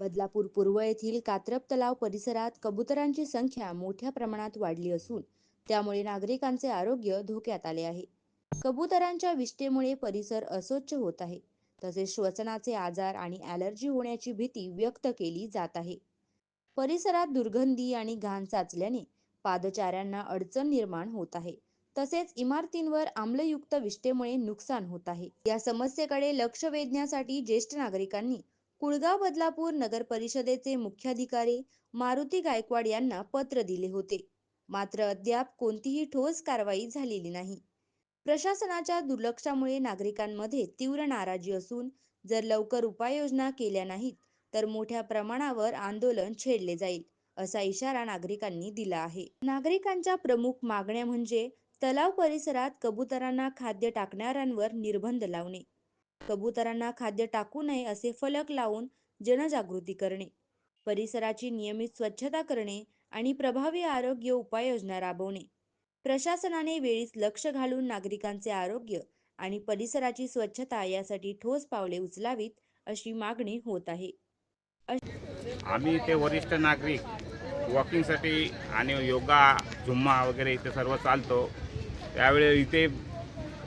बदलापूर पूर्व येथील कात्रप तलाव परिसरात कबुतरांची संख्या मोठ्या प्रमाणात वाढली असून त्यामुळे नागरिकांचे आरोग्य धोक्यात आले आहे. कबुतरांच्या विष्ठेमुळे परिसर अस्वच्छ होत आहे. तसेच श्वसनाचे आजार आणि ॲलर्जी होण्याची भीती व्यक्त केली जात आहे. परिसरात दुर्गंधी आणि घाण साचल्याने पादचाऱ्यांना अडचण निर्माण होत आहे. तसेच इमारतींवर आम्लयुक्त विष्ठेमुळे नुकसान होत आहे. या समस्येकडे लक्ष वेधण्यासाठी ज्येष्ठ नागरिकांनी कुळगाव बदलापूर नगर परिषदेचे मुख्याधिकारी मारुती गायकवाड यांना पत्र दिले होते. मात्र अद्याप कोणतीही ठोस कारवाई झालेली नाही. प्रशासनाच्या दुर्लक्षामुळे नागरिकांमध्ये तीव्र नाराजी असून जर लवकर उपाययोजना केल्या नाहीत तर मोठ्या प्रमाणावर आंदोलन छेडले जाईल असा इशारा नागरिकांनी दिला आहे. नागरिकांच्या प्रमुख मागण्या म्हणजे तलाव परिसरात कबुतरांना खाद्य टाकणाऱ्यांवर निर्बंध लावणे. कबुतरांना खाद्य टाकू नये असे फलक लावून जनजागृती करणे. परिसराची नियमित स्वच्छता करणे आणि प्रभावी आरोग्य उपाययोजना राबवणे. प्रशासनाने वेळीच लक्ष घालून नागरिकांचे आरोग्य आणि परिसराची स्वच्छता यासाठी ठोस पावले उचलावीत अशी मागणी होत आहे. आम्ही इथे वरिष्ठ नागरिक वॉकिंगसाठी आणि योगा झुम्मा वगैरे इथे सर्व चालतो. त्यावेळी इथे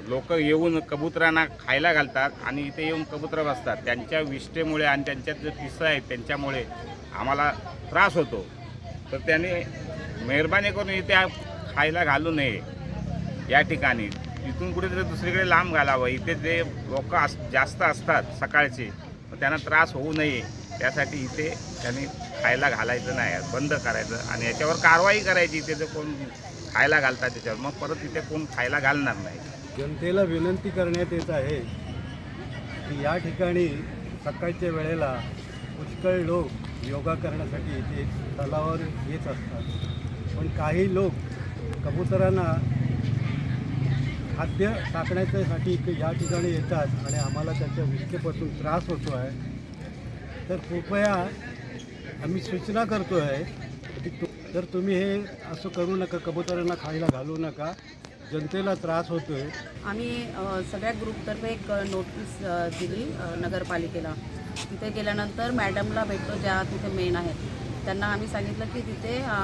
लोक येऊन कबुतरांना खायला घालतात आणि इथे येऊन कबुतरं बसतात. त्यांच्या विष्ठेमुळे आणि त्यांच्यात जे पिसं आहेत त्यांच्यामुळे आम्हाला त्रास होतो. तर त्याने मेहरबानी करून इथे खायला घालू नये. या ठिकाणी. इथून कुठेतरी दुसरीकडे लांब घालावं. इथे जे लोक अस जास्त असतात सकाळचे त्यांना त्रास होऊ नये. त्यासाठी इथे त्यांनी खायला घालायचं नाही. बंद करायचं. आणि याच्यावर कारवाई करायची. इथे जर कोण खायला घालतात त्याच्यावर. मग परत इथे कोण खायला घालणार नाही. जनतेला विनंती करण्यात येत आहे की या ठिकाणी सकाळच्या वेळेला पुष्कळ लोक योगा करण्यासाठी इथे तलावावर येत असतात. पण काही लोक कबुतरांना खाद्य टाकण्याच्यासाठी इथे या ठिकाणी येतात आणि आम्हाला त्याच्या विष्केपासून त्रास होतो आहे. तर कृपया आम्ही सूचना करतो आहे की तु तर तुम्ही हे असं करू नका कबुतरांना खायला घालू नका जनतेला त्रास होतो आहे आम्ही अ, सगळ्या ग्रुपतर्फे एक नोटीस दिली अ, नगरपालिकेला. तिथे गेल्यानंतर मॅडमला भेटलो ज्या तिथे मेन आहेत. त्यांना आम्ही सांगितलं की तिथे अ,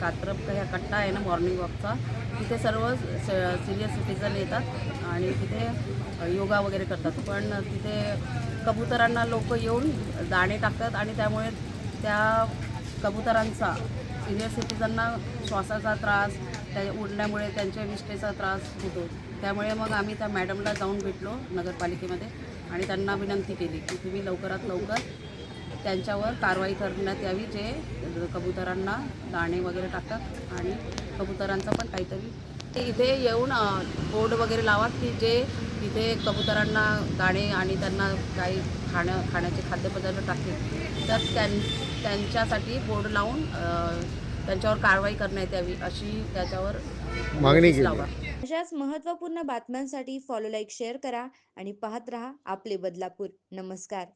कात्रप ह्या कट्टा आहे ना मॉर्निंग वॉकचा तिथे सर्व सिनियर सिटीजन येतात आणि तिथे अ, योगा वगैरे करतात. पण तिथे कबुतरांना लोक येऊन दाणे टाकतात आणि त्यामुळे त्या कबुतरांचा सिनियर सिटीजनना श्वासाचा त्रास त्या उडल्यामुळे त्यांच्या विष्ठेचा त्रास होतो. त्यामुळे मग आम्ही त्या मॅडमला जाऊन भेटलो नगरपालिकेमध्ये आणि त्यांना विनंती केली की तुम्ही लवकरात लवकर त्यांच्यावर कारवाई करण्यात यावी जे कबुतरांना दाणे वगैरे टाकतात आणि कबुतरांचं पण काहीतरी. ते इथे येऊन बोर्ड वगैरे लावा की जे इथे कबुतरांना दाणे आणि त्यांना काही खाणं खाण्याचे खाद्यपदार्थ टाकतील. तर त्यां त्यांच्यासाठी बोर्ड लावून त्यांच्यावर कारवाई करण्यात यावी अशी त्याच्यावर मागणी. लावा. अशाच महत्त्वपूर्ण बातम्यांसाठी फॉलो लाईक शेअर करा आणि पाहत रहा आपले बदलापूर. नमस्कार.